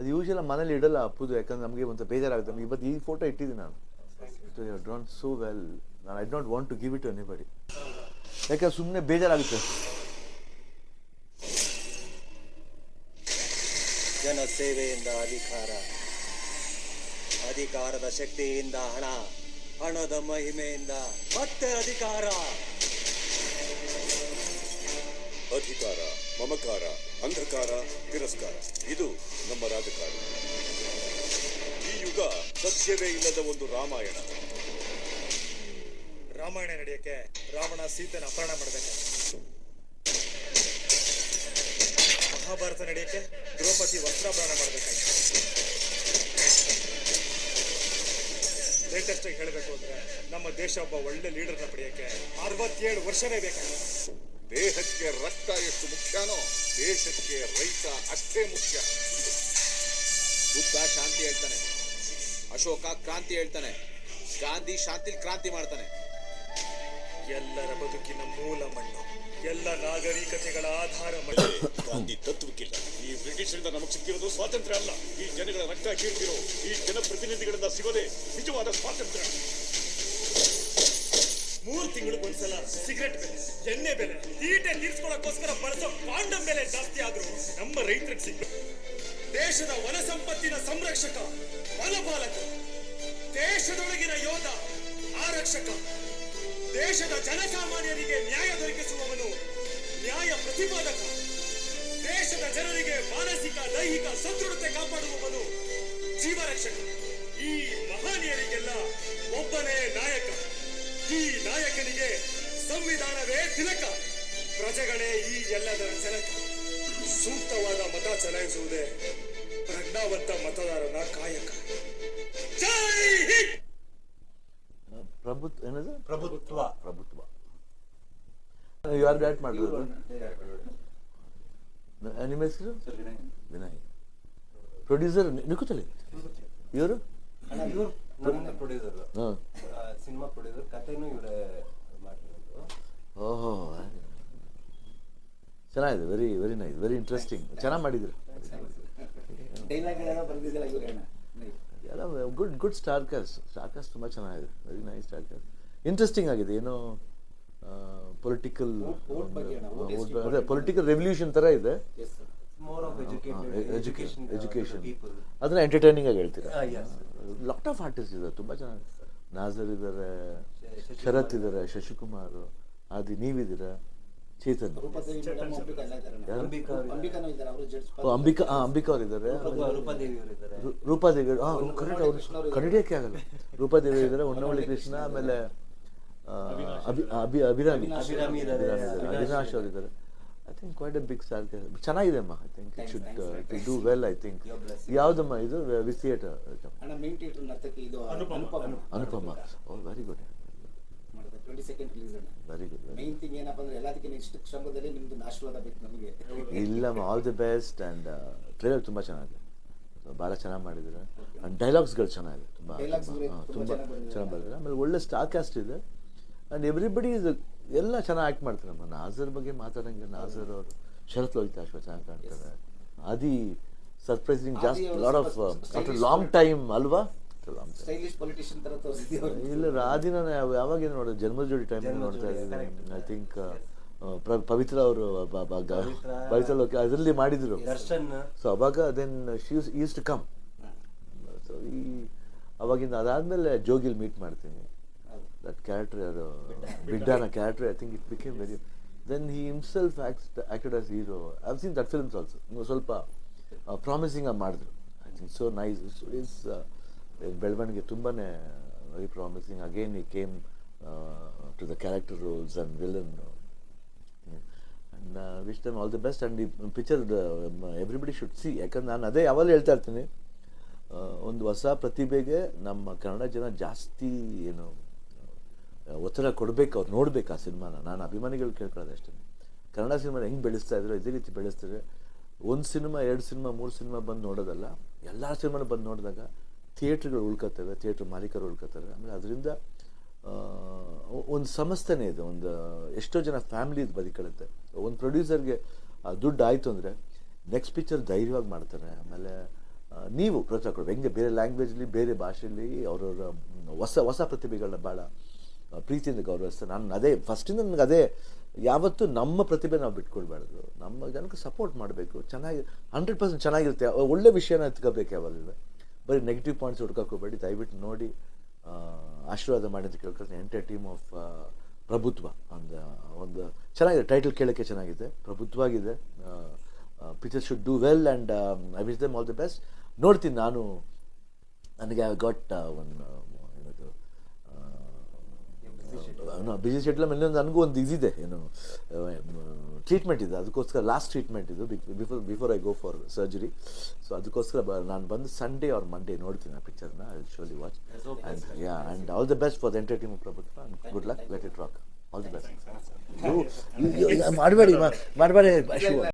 ಅದು ಯೂಶಲ್ ಮನೇಲಿ ಇಡಲ್ಲ ಅಪ್ಪುದು, ಯಾಕಂದ್ರೆ ನಮಗೆ ಒಂದು ಬೇಜಾರಾಗುತ್ತೆ. ನಮಗೆ ಇವತ್ತು ಈ ಫೋಟೋ ಇಟ್ಟಿದ್ದೀನಿ ನಾನು. ಡ್ರಾನ್ ಸೋ ವೆಲ್ ನಾನು I don't want to give it anybody ಯಾಕಂದ್ರೆ ಸುಮ್ಮನೆ ಬೇಜಾರಾಗುತ್ತೆ. ಜನ ಸೇವೆಯಿಂದ ಅಧಿಕಾರ, ಅಧಿಕಾರದ ಶಕ್ತಿಯಿಂದ ಹಣ, ಹಣದ ಮಹಿಮೆಯಿಂದ ಮತ್ತೆ ಅಧಿಕಾರ. ಅಧಿಕಾರ, ಮಮಕಾರ, ಅಂಧಕಾರ, ತಿರಸ್ಕಾರ. ಇದು ನಮ್ಮ ರಾಜಕಾರಣ. ಈ ಯುಗ ಸತ್ಯವೇ ಇಲ್ಲದ ಒಂದು ರಾಮಾಯಣ. ರಾಮಾಯಣ ನಡೆಯಕ್ಕೆ ರಾವಣ ಸೀತೆನ ಅಪಹರಣ ಮಾಡಬೇಕು ಮಹಾಭಾರತ ನಡೆಯಕ್ಕೆ ದ್ರೌಪದಿ ವಸ್ತ್ರಾಭರಣ ಮಾಡಬೇಕು ಲೇಟೆಸ್ಟ್ ಆಗಿ ಹೇಳಬೇಕು ಅಂದ್ರೆ ನಮ್ಮ ದೇಶ ಒಬ್ಬ ಒಳ್ಳೆ ಲೀಡರ್ನ ಪಡೆಯಕ್ಕೆ ಅರವತ್ತೇಳು ವರ್ಷವೇ ಬೇಕಾಗಿತ್ತು ದೇಹಕ್ಕೆ ರಕ್ತ ಎಷ್ಟು ಮುಖ್ಯನೋ ದೇಶಕ್ಕೆ ರೈತ ಅಷ್ಟೇ ಮುಖ್ಯ. ಬುದ್ಧ ಶಾಂತಿ ಹೇಳ್ತಾನೆ. ಅಶೋಕ ಕ್ರಾಂತಿ ಹೇಳ್ತಾನೆ. ಗಾಂಧಿ ಶಾಂತಿಲಿ ಕ್ರಾಂತಿ ಮಾಡ್ತಾನೆ. ಎಲ್ಲರ ಬದುಕಿನ ಮೂಲ ಮಣ್ಣು ಎಲ್ಲ ನಾಗರಿಕತೆಗಳ ಆಧಾರ ಮಣ್ಣು. ಗಾಂಧಿ ತತ್ವಕ್ಕಿಲ್ಲ. ಈ ಬ್ರಿಟಿಷರಿಂದ ನಮಗೆ ಸಿಕ್ಕಿರೋದು ಸ್ವಾತಂತ್ರ್ಯ ಅಲ್ಲ. ಈ ಜನಗಳ ರಕ್ತ ಕೇಳ್ತಿರೋ ಈ ಜನಪ್ರತಿನಿಧಿಗಳಿಂದ ಸಿಗೋದೇ ನಿಜವಾದ ಸ್ವಾತಂತ್ರ್ಯ. ಮೂರ್ ತಿಂಗಳಿಗೊಂದ್ಸಲ ಸಿಗರೆಟ್ ಬೆಲೆ, ಎಣ್ಣೆ ಬೆಲೆ ತೀಟೆ ತೀರ್ಸ್ಕೊಳಕ್ಕೋಸ್ಕರ ಬಳಸೋ ಕಾಂಡಮ್ ಬೆಲೆ ಜಾಸ್ತಿ ಆದ್ರೂ ನಮ್ಮ ರೈತರಿಗೆ ಸಿಗ್ಬೇಕು. ದೇಶದ ವನ ಸಂಪತ್ತಿನ ಸಂರಕ್ಷಕ ವನಪಾಲಕ ದೇಶದೊಳಗಿನ ಯೋಧ, ಆರಕ್ಷಕ, ದೇಶದ ಜನಸಾಮಾನ್ಯರಿಗೆ ನ್ಯಾಯ ದೊರಕಿಸುವವನು ನ್ಯಾಯ ಪ್ರತಿಪಾದಕ, ದೇಶದ ಜನರಿಗೆ ಮಾನಸಿಕ, ದೈಹಿಕ ಸದೃಢತೆ ಕಾಪಾಡುವವನು ಜೀವರಕ್ಷಕ. ಈ ಮಹಾನಿಯರಿಗೆಲ್ಲ ಒಬ್ಬನೇ ನಾಯಕ. ನಾಯಕನಿಗೆ ಸಂವಿಧಾನವೇ ತಿಲಕ. ಪ್ರಜೆಗಳೇ ಈ ಎಲ್ಲದರ ಜನಕ. ಸೂಕ್ತವಾದ ಮತ ಚಲಾಯಿಸುವುದೇ ಪ್ರಜ್ಞಾವಂತ ಮತದಾರನ ಕಾಯಕ. ಜೈ ಹಿಂದ್! ಪ್ರಭುತ್ವ ಏನದು? ಪ್ರಭುತ್ವ. ಪ್ರಭುತ್ವ. ಯಾರು ಡೈರೆಕ್ಟ್ ಮಾಡಿರೋದು? ನಿಮ್ಮ ಹೆಸರು? ವಿನಯ್. ಪ್ರೊಡ್ಯೂಸರ್ ನಿಕುತಲಿ ಇವರು? ಪ್ರೊಡ್ಯೂಸರ್ ಹಾಂ. ಸಿನಿಮಾ ಪ್ರೊಡ್ಯೂಸರ್ ಕಥೆನೂ ಇವರೇ ಮಾಡಿರೋದು ಓಹೋ ಚೆನ್ನಾಗಿದೆ very very nice very interesting ಚೆನ್ನಾಗಿ ಮಾಡಿದ್ರು. ಎಲ್ಲ good good star cast star cast ತುಂಬ ಚೆನ್ನಾಗಿದೆ. Very nice star cast interesting ಆಗಿದೆ. ಏನೋ ಪೊಲಿಟಿಕಲ್ ಅದೇ ಪೊಲಿಟಿಕಲ್ ರೆವಲ್ಯೂಷನ್ ಥರ ಇದೆ. ಎಜುಕೇಶನ್ ಎಜುಕೇಶನ್ ಅದನ್ನ ಎಂಟರ್ಟೈನಿಂಗ್ ಆಗಿ ಹೇಳ್ತೀರಾ. ಲಾಟ್ ಆಫ್ ಆರ್ಟಿಸ್ಟ್ ಇದೆ ತುಂಬ ಚೆನ್ನಾಗಿ ನಾಜರ್ ಇದ್ದಾರೆ ಶರತ್ ಇದ್ದಾರೆ ಶಶಿಕುಮಾರ್ ಆದಿ ನೀವಿದ್ದೀರ? ಚೇತನ್. ಅಂಬಿಕಾ ಅಂಬಿಕಾ ಅವ್ರು ಅಂಬಿಕಾನೂ ಇದ್ದಾರೆ ಅವರು ಜಡ್ಜ್ ಓ, ಅಂಬಿಕಾ ಅಂಬಿಕಾ ಅವ್ರು ರೂಪಾ- ರೂಪಾದೇವಿ ಕರೆಕ್ಟ್ ಅವರು ಕಡಿಯೋಕ್ಕೆ ಆಗಲ್ಲ. ರೂಪಾದೇವಿ ಇದ್ದಾರೆ ಹೊನ್ನವಳ್ಳಿ ಕೃಷ್ಣ ಆಮೇಲೆ ಅಭಿ ಅಭಿ ಅಭಿರಾಮಿ ಇದ್ದಾರೆ, ಅಭಿರಾಮಿ ಇದ್ದಾರೆ. ಅವಿನಾಶ್ ಅವರು ಇದ್ದಾರೆ. I think quite a big star ಚೆನ್ನಾಗಿದೆ ಅಮ್ಮ I think it should it do well I think. ಯಾವುದಮ್ಮ ಇದು ವಿ theatre Anupama oh very good ಇಲ್ಲಮ್ಮ all the best and trailer ತುಂಬ ಚೆನ್ನಾಗಿದೆ. ಭಾಳ ಚೆನ್ನಾಗಿ ಮಾಡಿದ್ದಾರೆ. ಆ್ಯಂಡ್ ಡೈಲಾಗ್ಸ್ಗಳು ಚೆನ್ನಾಗಿದೆ. ತುಂಬ ಚೆನ್ನಾಗಿ ಮಾಡಿದ್ದಾರೆ ಆಮೇಲೆ ಒಳ್ಳೆ ಸ್ಟಾರ್ ಕ್ಯಾಸ್ಟ್ ಇದೆ. ಆ್ಯಂಡ್ ಎವ್ರಿಬಡಿ ಇಸ್ ಎಲ್ಲ ಚೆನ್ನಾಗಿ ಆ್ಯಕ್ಟ್ ಮಾಡ್ತಾರಮ್ಮ ನಾಜರ್ ಬಗ್ಗೆ ಮಾತಾಡಂಗೆ ನಾಜರ್ ಅವರು ಶರತ್ ಲೋಹಿತಾ ಅಶ್ವ ಚೆನ್ನಾಗಿ ಕಾಣ್ತಾರೆ ಅದಿ ಸರ್ಪ್ರೈಸಿಂಗ್ ಜಾಸ್ತಿ lot of after long time ಅಲ್ವಾ? ಇಲ್ಲ ರಾಧಿನ ಯಾವಾಗ ನೋಡೋದು? ಜನ್ಮ ಜೋಡಿ ಟೈಮ್ ನೋಡ್ತಾ ಇದ್ದೀನಿ. ಐ ಥಿಂಕ್ ಪವಿತ್ರ ಅವರು ಪವಿತ್ರ. ಲೋಕ ಅದರಲ್ಲಿ ಮಾಡಿದ್ರು. ಸೊ ಅವಾಗ then she's is to come so ಈ ಅವಾಗಿಂದ ಅದಾದ್ಮೇಲೆ ಜೋಗಿಲ್ ಮೀಟ್ ಮಾಡ್ತೀನಿ. ದಟ್ ಕ್ಯಾರೆಕ್ಟರ್ ಯಾರು ಬಿಡ್ಡಾನ character I think it became very then he himself acted as hero I seen that films also ಸ್ವಲ್ಪ ಪ್ರಾಮಿಸಿಂಗ್ ಆಗಿ ಮಾಡಿದ್ರು. I think so nice it's ಬೆಳವಣಿಗೆ ತುಂಬಾ ವೆರಿ ಪ್ರಾಮಿಸಿಂಗ್ ಅಗೇನ್ ಈ came to the character roles and villain and wish them all the best and ಈ picture everybody should see ಯಾಕಂದ್ರೆ ನಾನು ಅದೇ ಯಾವಾಗಲೂ ಹೇಳ್ತಾ ಇರ್ತೀನಿ. ಒಂದು ಹೊಸ ಪ್ರತಿಭೆಗೆ ನಮ್ಮ ಕನ್ನಡ ಜನ ಜಾಸ್ತಿ ಏನು ಒತ್ತಡ ಕೊಡಬೇಕು, ಅವ್ರು ನೋಡಬೇಕು ಆ ಸಿನಿಮಾನ. ನಾನು ಅಭಿಮಾನಿಗಳು ಕೇಳ್ಕೊಳ್ಳೋದು ಅಷ್ಟೇ. ಕನ್ನಡ ಸಿನಿಮಾನ ಹೆಂಗೆ ಬೆಳೆಸ್ತಾ ಇದ್ರು, ಇದೇ ರೀತಿ ಬೆಳೆಸ್ತಾರೆ ಒಂದು ಸಿನಿಮಾ, ಎರಡು ಸಿನಿಮಾ, ಮೂರು ಸಿನಿಮಾ ಬಂದು ನೋಡೋದಲ್ಲ, ಎಲ್ಲ ಸಿನಿಮಾನ ಬಂದು ನೋಡಿದಾಗ ಥಿಯೇಟ್ರ್ಗಳು ಉಳ್ಕೊತವೆ ಥಿಯೇಟ್ರ್ ಮಾಲೀಕರು ಉಳ್ಕೊತಾರೆ ಆಮೇಲೆ ಅದರಿಂದ ಒಂದು ಸಂಸ್ಥೆನೇ ಇದೆ, ಒಂದು, ಎಷ್ಟೋ ಜನ ಫ್ಯಾಮಿಲಿ ಬದುಕಳುತ್ತೆ ಒಂದು ಪ್ರೊಡ್ಯೂಸರ್ಗೆ ದುಡ್ಡು ಆಯಿತು ಅಂದರೆ ನೆಕ್ಸ್ಟ್ ಪಿಕ್ಚರ್ ಧೈರ್ಯವಾಗಿ ಮಾಡ್ತಾರೆ. ಆಮೇಲೆ ನೀವು ಪ್ರೋತ್ಸಾಹ ಕೊಡ್ಬೇಕು ಹೆಂಗೆ ಬೇರೆ ಲ್ಯಾಂಗ್ವೇಜ್ಲಿ ಬೇರೆ ಭಾಷೆಯಲ್ಲಿ ಅವರವರ ಹೊಸ ಹೊಸ ಪ್ರತಿಭೆಗಳನ್ನ ಭಾಳ ಪ್ರೀತಿಯಿಂದ ಗೌರವಿಸ್ತಾರೆ ನಾನು ಅದೇ ಫಸ್ಟಿಂದ ನನಗೆ ಅದೇ, ಯಾವತ್ತೂ ನಮ್ಮ ಪ್ರತಿಭೆ ನಾವು ಬಿಟ್ಕೊಳ್ಬಾರ್ದು. ನಮ್ಮ ಜನಕ್ಕೆ ಸಪೋರ್ಟ್ ಮಾಡಬೇಕು. ಚೆನ್ನಾಗಿ ಹಂಡ್ರೆಡ್ ಪರ್ಸೆಂಟ್ ಚೆನ್ನಾಗಿರುತ್ತೆ. ಒಳ್ಳೆ ವಿಷಯನ ಎತ್ಕೋಬೇಕು ಯಾವಾಗಲೂ. ಬರೀ ನೆಗೆಟಿವ್ ಪಾಯಿಂಟ್ಸ್ ಹುಡ್ಕೋಕೋಬೇಡಿ. ದಯವಿಟ್ಟು ನೋಡಿ ಆಶೀರ್ವಾದ ಮಾಡಿ ಅಂತ ಕೇಳ್ಕೊಳ್ತೀನಿ. ಎಂಟರ್ ಟೀಮ್ ಆಫ್ ಪ್ರಭುತ್ವ. ಒಂದು ಒಂದು, ಚೆನ್ನಾಗಿದೆ. ಟೈಟಲ್ ಕೇಳೋಕ್ಕೆ ಚೆನ್ನಾಗಿದೆ. ಪ್ರಭುತ್ವಾಗಿದೆ. Picture should do well and I wish them all the best ನೋಡ್ತೀನಿ, ನಾನು, ನನಗೆ ಐ ಗಾಟ್ ಒನ್ ಏನದು ಬಿಸಿ ಮೇಲೆ ನನಗೂ ಒಂದು ಇದಿದೆ ಏನು ಟ್ರೀಟ್ಮೆಂಟ್ ಇದೆ ಅದಕ್ಕೋಸ್ಕರ ಲಾಸ್ಟ್ ಟ್ರೀಟ್ಮೆಂಟ್ ಇದು before before I go for surgery so ಅದಕ್ಕೋಸ್ಕರ ಬ ನಾನು ಬಂದು ಸಂಡೇ ಆರ್ ಮಂಡೇ ನೋಡ್ತೀನಿ ಆ ಪಿಕ್ಚರ್ನ I surely watch and yeah and all the best for the entertainment Prabhutva and good luck let it rock all the best ಮಾಡಬೇಡಿ ಮಾಡಬೇಡಿ